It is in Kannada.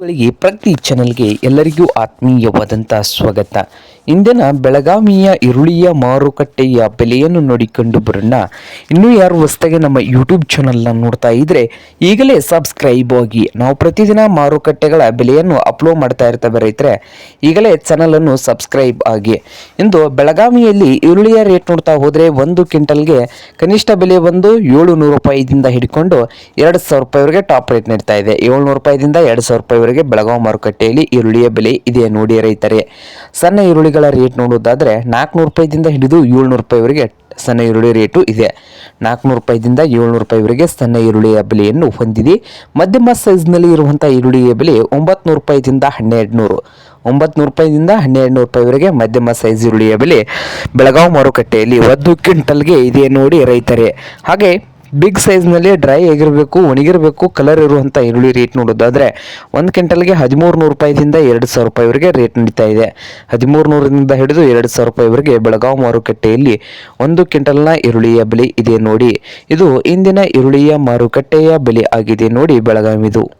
ಗಳಿಗೆ ಪ್ರತಿ ಚಾನೆಲ್ಗೆ ಎಲ್ಲರಿಗೂ ಆತ್ಮೀಯವಾದಂಥ ಸ್ವಾಗತ. ಇಂದಿನ ಬೆಳಗಾವಿಯ ಈರುಳ್ಳಿಯ ಮಾರುಕಟ್ಟೆಯ ಬೆಲೆಯನ್ನು ನೋಡಿಕೊಂಡು ಬರೋಣ. ಇನ್ನೂ ಯಾರು ಹೊಸದಾಗಿ ನಮ್ಮ ಯೂಟ್ಯೂಬ್ ಚಾನಲ್ನ ನೋಡ್ತಾ ಇದ್ರೆ ಈಗಲೇ ಸಬ್ಸ್ಕ್ರೈಬ್ ಆಗಿ. ನಾವು ಪ್ರತಿದಿನ ಮಾರುಕಟ್ಟೆಗಳ ಬೆಲೆಯನ್ನು ಅಪ್ಲೋಡ್ ಮಾಡ್ತಾ ಇರ್ತೇವೆ ರೈತರೆ ಈಗಲೇ ಚಾನಲನ್ನು ಸಬ್ಸ್ಕ್ರೈಬ್ ಆಗಿ. ಇಂದು ಬೆಳಗಾವಿಯಲ್ಲಿ ಈರುಳ್ಳಿಯ ರೇಟ್ ನೋಡ್ತಾ ಹೋದರೆ ಒಂದು ಕ್ವಿಂಟಲ್ಗೆ ಕನಿಷ್ಠ ಬೆಲೆ ಬಂದು ಏಳು ನೂರು ರೂಪಾಯಿದಿಂದ ಹಿಡ್ಕೊಂಡು ಎರಡು ಸಾವಿರ ರೂಪಾಯಿವರೆಗೆ ಟಾಪ್ ರೇಟ್ ನೀಡ್ತಾ ಇದೆ. ಏಳ್ನೂರು ರೂಪಾಯಿದಿಂದ ಎರಡು ಸಾವಿರ ರೂಪಾಯಿವರೆಗೆ ಬೆಳಗಾವಿ ಮಾರುಕಟ್ಟೆಯಲ್ಲಿ ಈರುಳ್ಳಿಯ ಬೆಲೆ ಇದೆ ನೋಡಿ ರೈತರೇ. ಸಣ್ಣ ಈರುಳ್ಳಿಗಳ ರೇಟ್ ನೋಡೋದಾದರೆ ನಾಲ್ಕುನೂರು ರೂಪಾಯಿದಿಂದ ಹಿಡಿದು ಏಳ್ನೂರು ರೂಪಾಯಿವರೆಗೆ ಸಣ್ಣ ಈರುಳ್ಳಿ ರೇಟು ಇದೆ. ನಾಲ್ಕುನೂರು ರೂಪಾಯಿದಿಂದ ಏಳ್ನೂರು ರೂಪಾಯಿವರೆಗೆ ಸಣ್ಣ ಈರುಳ್ಳಿಯ ಬೆಲೆಯನ್ನು ಹೊಂದಿದೆ. ಮಧ್ಯಮ ಸೈಜ್ನಲ್ಲಿ ಇರುವಂಥ ಈರುಳ್ಳಿಯ ಬೆಲೆ ಒಂಬತ್ತು ರೂಪಾಯಿದಿಂದ ಹನ್ನೆರಡು ನೂರು ಒಂಬತ್ತು ರೂಪಾಯಿದಿಂದ ಹನ್ನೆರಡು ನೂರು ರೂಪಾಯಿವರೆಗೆ ಮಧ್ಯಮ ಸೈಜ್ ಈರುಳ್ಳಿಯ ಬೆಲೆ ಬೆಳಗಾವಿ ಮಾರುಕಟ್ಟೆಯಲ್ಲಿ ಒಂದು ಕ್ವಿಂಟಲ್ಗೆ ಇದೆ ನೋಡಿ ರೈತರೇ. ಹಾಗೆ ಬಿಗ್ ಸೈಜ್ನಲ್ಲಿ ಡ್ರೈ ಆಗಿರಬೇಕು, ಒಣಗಿರಬೇಕು ಕಲರ್ ಇರುವಂಥ ಈರುಳ್ಳಿ ರೇಟ್ ನೋಡೋದಾದರೆ ಒಂದು ಕ್ವಿಂಟಲ್ಗೆ ಹದಿಮೂರು ನೂರು ರೂಪಾಯಿದಿಂದ ಎರಡು ಸಾವಿರ ರೂಪಾಯಿವರೆಗೆ ರೇಟ್ ನಡೀತಾ ಇದೆ. ಹದಿಮೂರು ನೂರರಿಂದ ಹಿಡಿದು ಎರಡು ಸಾವಿರ ರೂಪಾಯಿವರೆಗೆ ಬೆಳಗಾವಿ ಮಾರುಕಟ್ಟೆಯಲ್ಲಿ ಒಂದು ಕ್ವಿಂಟಲ್ನ ಈರುಳ್ಳಿಯ ಬೆಲೆ ಇದೆ ನೋಡಿ. ಇದು ಇಂದಿನ ಈರುಳ್ಳಿಯ ಮಾರುಕಟ್ಟೆಯ ಬೆಲೆ ಆಗಿದೆ ನೋಡಿ ಬೆಳಗಾವಿದು.